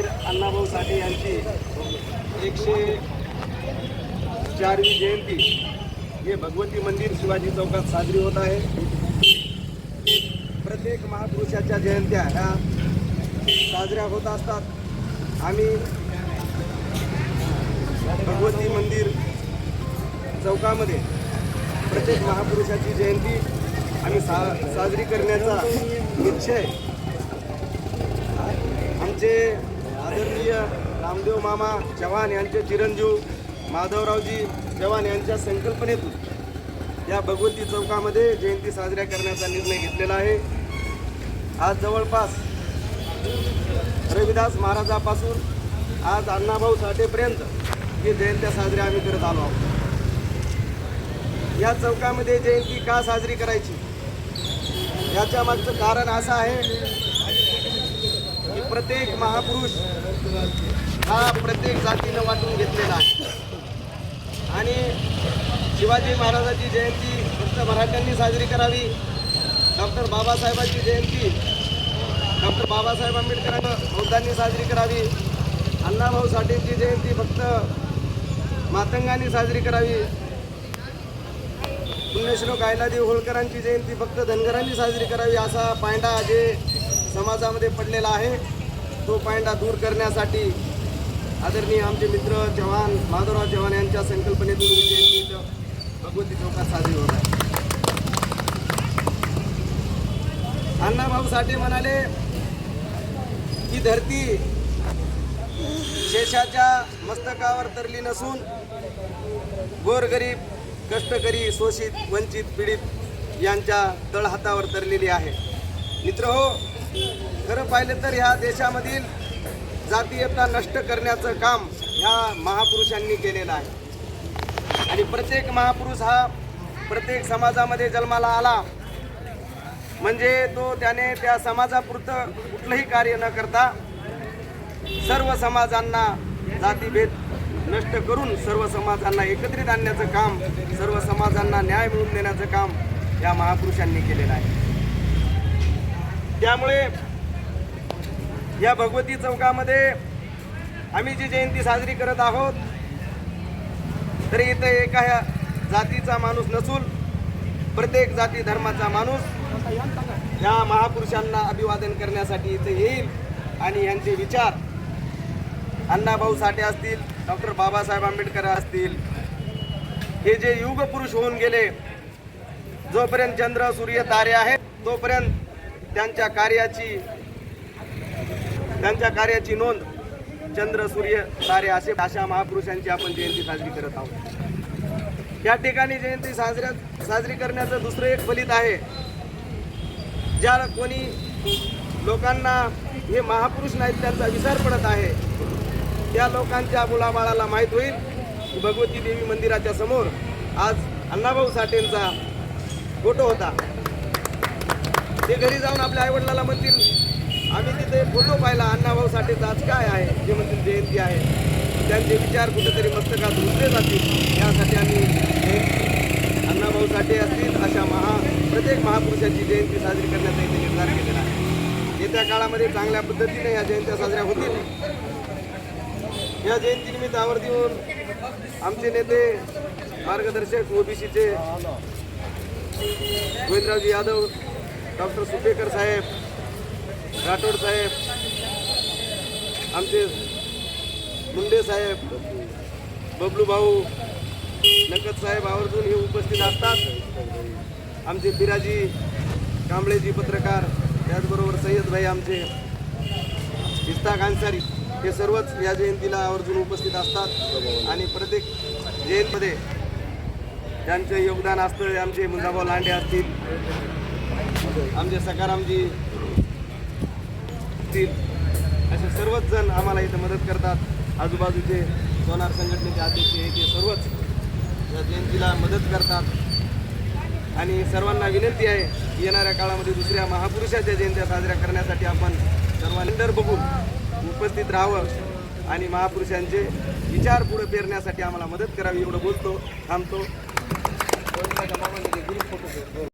शाहीर अण्णाभाऊ साठे यांची एकशे चारवी जयंती. हे भगवती मंदिर शिवाजी चौकात साजरी होत आहे. प्रत्येक महापुरुषाच्या जयंत्या ह्या साजऱ्या होत असतात. आम्ही भगवती मंदिर चौकामध्ये प्रत्येक महापुरुषाची जयंती आम्ही सा साजरी करण्याचा निश्चय आमचे आदरणीय रामदेव मामा चव्हाण यांचे चिरंजीव माधवरावजी चव्हाण यांच्या संकल्पनेतून या भगवती चौकामध्ये जयंती साजऱ्या करण्याचा निर्णय घेतलेला आहे. आज जवळपास रविदास महाराजापासून आज अण्णाभाऊ साठेपर्यंत ही जयंत्या साजऱ्या आम्ही करत आलो आहोत. या चौकामध्ये जयंती का साजरी करायची? याच्या मागचं कारण असं आहे प्रत्येक महापुरुष हा प्रत्येक जातीनं वाटून घेतलेला आहे. आणि शिवाजी महाराजाची जयंती फक्त मराठ्यांनी साजरी करावी डॉक्टर बाबासाहेबांची जयंती डॉक्टर बाबासाहेब आंबेडकरांना बौद्धांनी साजरी करावी अण्णाभाऊ साठेंची जयंती फक्त मातंगांनी साजरी करावी पुण्यश्लोक आयलादेव होळकरांची जयंती फक्त धनगरांनी साजरी करावी असा पायंडा जे समाजामध्ये पडलेला आहे. तो पायंडा दूर करण्यासाठी आदरणीय आमचे मित्र चव्हाण माधवराव चव्हाण यांच्या संकल्पनेतून ही भगवती चौकात साजरी होत आहे. अण्णाभाऊ साठे म्हणाले की धरती शेषाच्या मस्तकावर तरली नसून गोरगरीब कष्टकरी शोषित वंचित पीडित यांच्या तळहातावर तरलेली आहे. मित्र हो खरं पाहिलं तर ह्या देशामधील जातीयता नष्ट करण्याचं काम ह्या महापुरुषांनी केलेलं आहे. आणि प्रत्येक महापुरुष हा प्रत्येक समाजामध्ये जन्माला आला. म्हणजे तो त्याने त्या समाजापुरतं कुठलंही कार्य न करता सर्व समाजांना जातीभेद नष्ट करून सर्व समाजांना एकत्रित आणण्याचं काम सर्व समाजांना न्याय मिळवून देण्याचं काम या महापुरुषांनी केलेलं आहे. त्यामुळे या भगवती चौकामध्ये आम्ही जी जयंती साजरी करत आहोत तरी इथं एका ह्या जातीचा माणूस नसून प्रत्येक जाती धर्माचा माणूस या महापुरुषांना अभिवादन करण्यासाठी इथे येईल आणि यांचे विचार अण्णाभाऊ साठे असतील डॉक्टर बाबासाहेब आंबेडकर असतील हे जे युग पुरुष होऊन गेले जोपर्यंत चंद्र सूर्य तारे आहेत तोपर्यंत त्यांच्या कार्याची त्यांच्या कार्याची नोंद चंद्र सूर्य तारे असे अशा महापुरुषांची आपण जयंती साजरी करत आहोत. या ठिकाणी जयंती साजऱ्या साजरी करण्याचं दुसरं एक फलित आहे. ज्या कोणी लोकांना हे महापुरुष नाहीत त्यांचा विचार पडत आहे त्या लोकांच्या मुलाबाळाला माहीत होईल की भगवती देवी मंदिराच्या समोर आज अण्णाभाऊ साठेंचा फोटो होता. ते घरी जाऊन आपल्या आईवडिलाला म्हणतील आम्ही तिथे फोटो पाहिला अण्णाभाऊ साठेचा आज काय आहे जे म्हणतील जयंती आहे. त्यांचे विचार कुठेतरी मस्तकात रुजले जातील. यासाठी आम्ही जयंती अण्णाभाऊ साठे असतील अशा महा प्रत्येक महापुरुषाची जयंती साजरी करण्याचा इथे निर्धार केलेला आहे. येत्या काळामध्ये चांगल्या पद्धतीने या जयंत्या साजऱ्या होतील. या जयंतीनिमित्त आवर्जून आमचे नेते मार्गदर्शक ओबीसीचे गोविंदरावजी यादव डॉक्टर सुपेकर साहेब राठोड साहेब आमचे मुंडे साहेब बबलू भाऊ नकद साहेब आवर्जून हे उपस्थित असतात. आमचे पिराजी कांबळेजी पत्रकार त्याचबरोबर सय्यदभाई आमचे इस्ताक अन्सारी हे सर्वच या जयंतीला आवर्जून उपस्थित असतात. आणि प्रत्येक जयंतीमध्ये त्यांचं योगदान असतं. आमचे मुंजाभाऊ लांडे असतील आमचे सकारामजी असतील. असे सर्वच जण आम्हाला इथं मदत करतात. आजूबाजूचे सोनार संघटनेचे अध्यक्ष हे ते सर्वच या जयंतीला मदत करतात. आणि सर्वांना विनंती आहे येणाऱ्या काळामध्ये दुसऱ्या महापुरुषाच्या जयंत्या साजऱ्या करण्यासाठी आपण सर्वांनी बघून उपस्थित राहावं आणि महापुरुषांचे विचार पुढे पेरण्यासाठी आम्हाला मदत करावी एवढं बोलतो थांबतो.